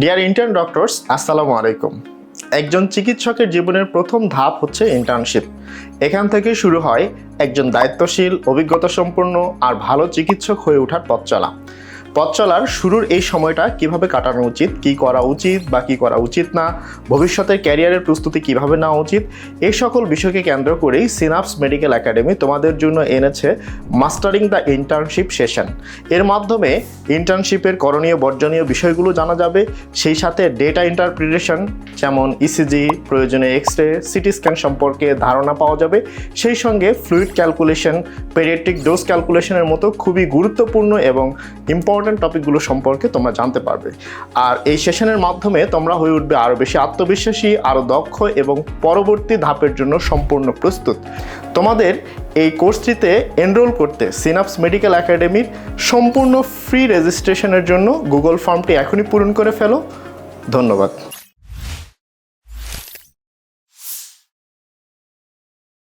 Deer intern doctors আসসালামু আলাইকুম। একজন চিকিৎসকের জীবনের প্রথম ধাপ হচ্ছে ইন্টার্নশিপ এখান থেকে শুরু হয় একজন দায়িত্বশীল অভিজ্ঞতা সম্পন্ন আর ভালো চিকিৎসক হয়ে ওঠার পথ চলা। পথ চলার শুরুর এই সময়টা কীভাবে কাটানো উচিত? কি করা উচিত বা কি করা উচিত না? ভবিষ্যতের ক্যারিয়ারের প্রস্তুতি কীভাবে নেওয়া উচিত? এই সকল বিষয়কে কেন্দ্র করেই সিনাপস মেডিকেল একাডেমি তোমাদের জন্য এনেছে মাস্টারিং দ্য ইন্টার্নশিপ সেশন এর মাধ্যমে ইন্টার্নশিপের করণীয় বর্জনীয় বিষয়গুলো জানা যাবে। সেই সাথে ডেটা ইন্টারপ্রিটেশন যেমন ইসিজি প্রয়োজনে এক্স রে সিটি স্ক্যান সম্পর্কে ধারণা পাওয়া যাবে। সেই সঙ্গে ফ্লুইড ক্যালকুলেশন পেরিয়াট্রিক ডোজ ক্যালকুলেশনের মতো খুবই গুরুত্বপূর্ণ এবং ইম্পর্ট্যান্ট টপিকগুলো সম্পর্কে তোমরা জানতে পারবে। আর এই সেশনের মাধ্যমে তোমরা হয়ে উঠবে আরও বেশি আত্মবিশ্বাসী আরও দক্ষ এবং পরবর্তী ধাপের জন্য সম্পূর্ণ প্রস্তুত। তোমাদের এই কোর্সটিতে এনরোল করতে সিনাপস মেডিকেল একাডেমির সম্পূর্ণ ফ্রি রেজিস্ট্রেশনের জন্য গুগল ফর্মটি এখনই পূরণ করে ফেলো। ধন্যবাদ।